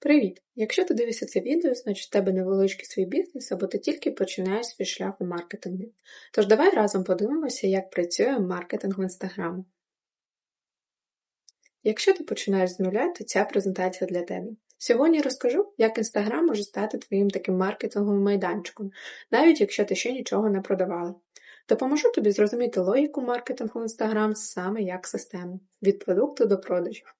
Привіт! Якщо ти дивишся це відео, значить в тебе невеличкий свій бізнес або ти тільки починаєш свій шлях у маркетингу. Тож давай разом подивимося, як працює маркетинг в інстаграму. Якщо ти починаєш з нуля, то ця презентація для тебе. Сьогодні розкажу, як інстаграм може стати твоїм таким маркетинговим майданчиком, навіть якщо ти ще нічого не продавала. Допоможу тобі зрозуміти логіку маркетингу в інстаграм саме як систему від продукту до продажів.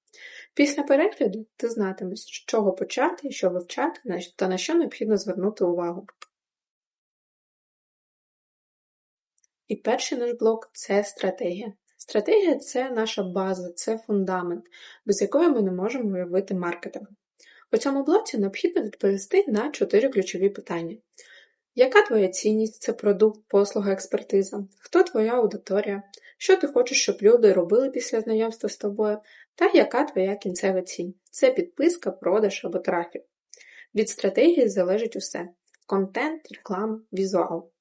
Після перегляду ти знатимеш, з чого почати, що вивчати та на що необхідно звернути увагу. І перший наш блок це стратегія. Стратегія це наша база, це фундамент, без якої ми не можемо уявити маркетинг. У цьому блоці необхідно відповісти на чотири ключові питання. Яка твоя цінність це продукт, послуга, експертиза? Хто твоя аудиторія? Що ти хочеш, щоб люди робили після знайомства з тобою? Та яка твоя кінцева ціль? Це підписка, продаж або трафік. Від стратегії залежить усе: контент, реклама, візуал.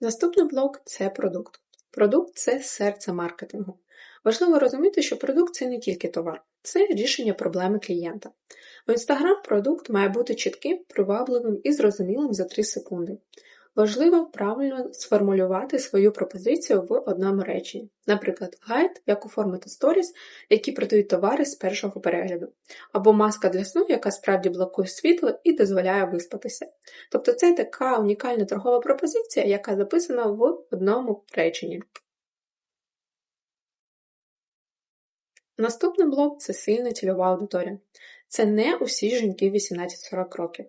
Наступний блок це продукт. Продукт це серце маркетингу. Важливо розуміти, що продукт це не тільки товар, це рішення проблеми клієнта. В Instagram продукт має бути чітким, привабливим і зрозумілим за 3 секунди. Важливо правильно сформулювати свою пропозицію в одному реченні. Наприклад, гайд, як оформити сторіс, які продають товари з першого перегляду, або маска для сну, яка справді блокує світло і дозволяє виспатися. Тобто це така унікальна торгова пропозиція, яка записана в одному реченні. Наступний блок це сильна цільова аудиторія. Це не усі жінки 18-40 років.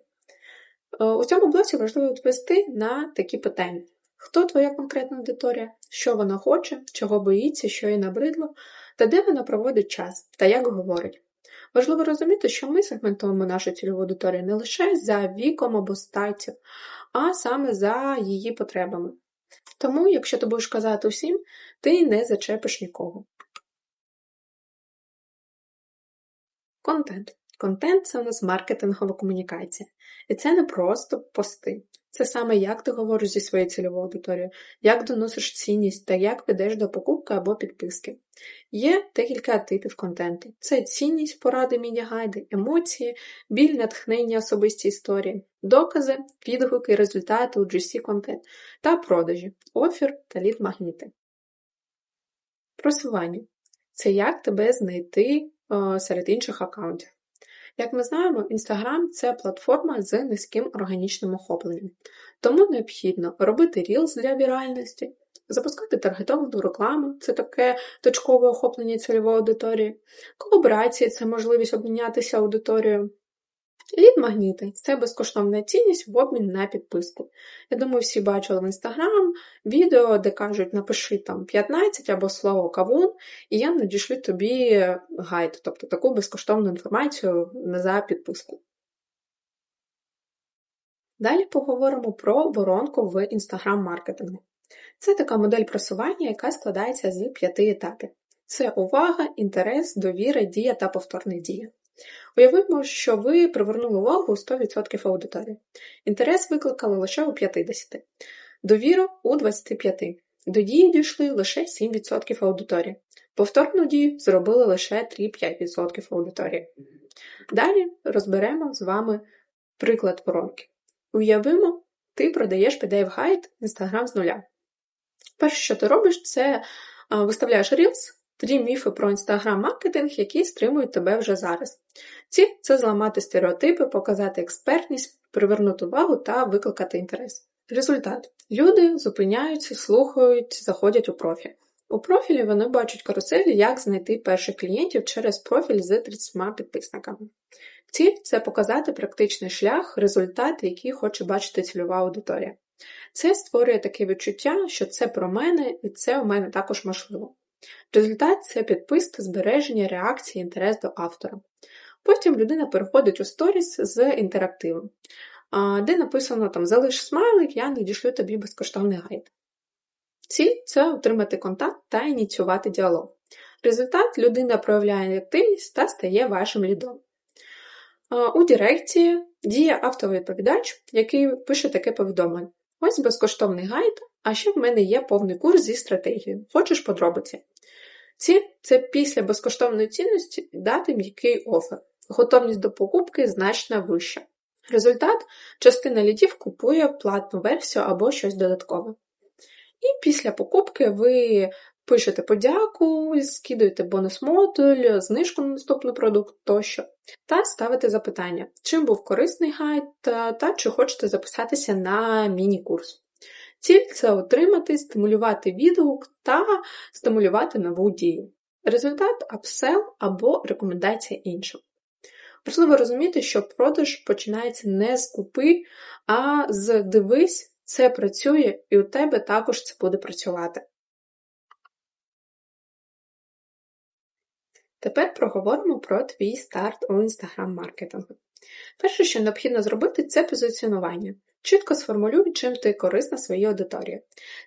Е, у цьому блоці важливо відповісти на такі питання: хто твоя конкретна аудиторія, що вона хоче, чого боїться, що їй набридло, та де вона проводить час та як говорить. Важливо розуміти, що ми сегментуємо нашу цільову аудиторію не лише за віком або статтю, а саме за її потребами. Тому, якщо ти будеш казати усім, ти не зачепиш нікого. Контент. Контент це у нас маркетингова комунікація. І це не просто пости. Це саме як ти говориш зі своєю цільовою аудиторією, як доносиш цінність та як ведеш до покупки або підписки. Є декілька типів контенту: це цінність, поради, міні-гайди, емоції, біль, натхнення, особисті історії, докази, відгуки, результати у GC контент та продажі, офір та лід-магніти. Просування це як тебе знайти о, серед інших аккаунтів. Як ми знаємо, Instagram це платформа з низьким органічним охопленням, тому необхідно робити рілз для віральності, запускати таргетовану рекламу це таке точкове охоплення цільової аудиторії, колаборації це можливість обмінятися аудиторією, Лід-магніти це безкоштовна цінність в обмін на підписку. Я думаю, всі бачили в інстаграм відео, де кажуть, напиши там 15 або слово кавун, і я надішлю тобі гайд, тобто таку безкоштовну інформацію за підписку. Далі поговоримо про воронку в інстаграм-маркетингу. Це така модель просування, яка складається з п'яти етапів: це увага, інтерес, довіра, дія та повторна дія. Уявимо, що ви привернули увагу у 100% аудиторії. Інтерес викликали лише у 50%, довіру у 25%. До дії дійшли лише 7% аудиторії. Повторну дію зробили лише 3-5% аудиторії. Далі розберемо з вами приклад воронки. Уявимо, ти продаєш pdf гайд Instagram з нуля. Перше, що ти робиш, це виставляєш Reels, Три міфи про інстаграм-маркетинг, які стримують тебе вже зараз. Ці це зламати стереотипи, показати експертність, привернути увагу та викликати інтерес. Результат: люди зупиняються, слухають, заходять у профіль. У профілі вони бачать каруселі, як знайти перших клієнтів через профіль з 30 підписниками. Ціль це показати практичний шлях, результат, який хоче бачити цільова аудиторія. Це створює таке відчуття, що це про мене і це у мене також можливо. Результат це підписка, збереження, реакції, інтерес до автора. Потім людина переходить у сторіс з інтерактивом, де написано там Залиш смайлик, я надішлю тобі безкоштовний гайд. Ціль це отримати контакт та ініціювати діалог. Результат людина проявляє активність та стає вашим лідом. У дирекції діє автовідповідач, який пише таке повідомлення. Ось безкоштовний гайд, а ще в мене є повний курс зі стратегією. Хочеш подробиці? Ціль це після безкоштовної цінності дати м'який офер. Готовність до покупки значно вища. Результат частина лідів купує платну версію або щось додаткове. І після покупки ви пишете подяку, скидуєте бонус-модуль, знижку на наступний продукт тощо, та ставите запитання, чим був корисний гайд та чи хочете записатися на міні-курс. Ціль це отримати, стимулювати відгук та стимулювати нову дію. Результат апсел або рекомендація іншим. Важливо розуміти, що продаж починається не з купи, а з дивись, це працює, і у тебе також це буде працювати. Тепер проговоримо про твій старт у інстаграм-маркетингу. Перше, що необхідно зробити, це позиціонування. Чітко сформулюй, чим ти корисна своїй аудиторії.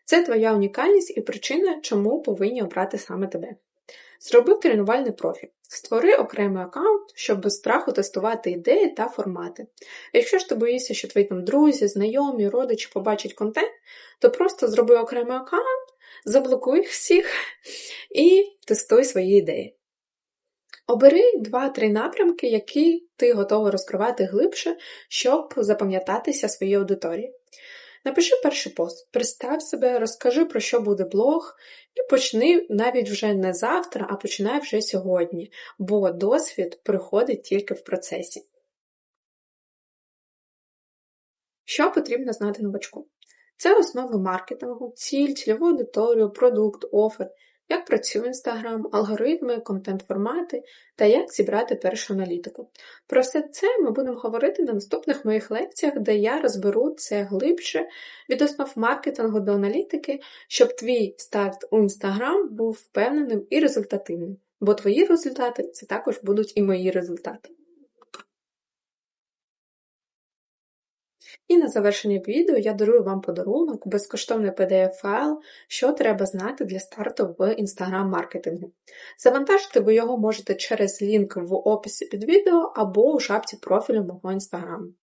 Це твоя унікальність і причина, чому повинні обрати саме тебе. Зроби тренувальний профіль. Створи окремий аккаунт, щоб без страху тестувати ідеї та формати. Якщо ж ти боїшся, що твої там друзі, знайомі, родичі побачать контент, то просто зроби окремий аккаунт, заблокуй їх всіх і тестуй свої ідеї. Обери два-три напрямки, які ти готова розкривати глибше, щоб запам'ятатися своїй аудиторії. Напиши перший пост, представ себе, розкажи, про що буде блог, і почни навіть вже не завтра, а починай вже сьогодні, бо досвід приходить тільки в процесі. Що потрібно знати новачку? Це основи маркетингу, ціль, цільову аудиторію, продукт, офер, як працює Інстаграм, алгоритми, контент-формати та як зібрати першу аналітику. Про все це ми будемо говорити на наступних моїх лекціях, де я розберу це глибше від основ маркетингу до аналітики, щоб твій старт у Інстаграм був впевненим і результативним, бо твої результати це також будуть і мої результати. І на завершення відео я дарую вам подарунок, безкоштовний PDF-файл, що треба знати для старту в інстаграм-маркетингу. Завантажити ви його можете через лінк в описі під відео або у шапці профілю мого інстаграму.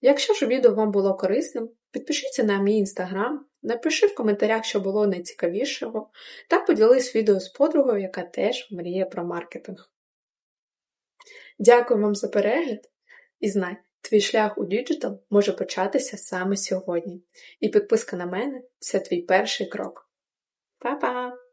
Якщо ж відео вам було корисним, підпишіться на мій інстаграм, напиши в коментарях, що було найцікавішого, та поділись відео з подругою, яка теж мріє про маркетинг. Дякую вам за перегляд! І знай, твій шлях у діджитал може початися саме сьогодні, і підписка на мене це твій перший крок. Па-па!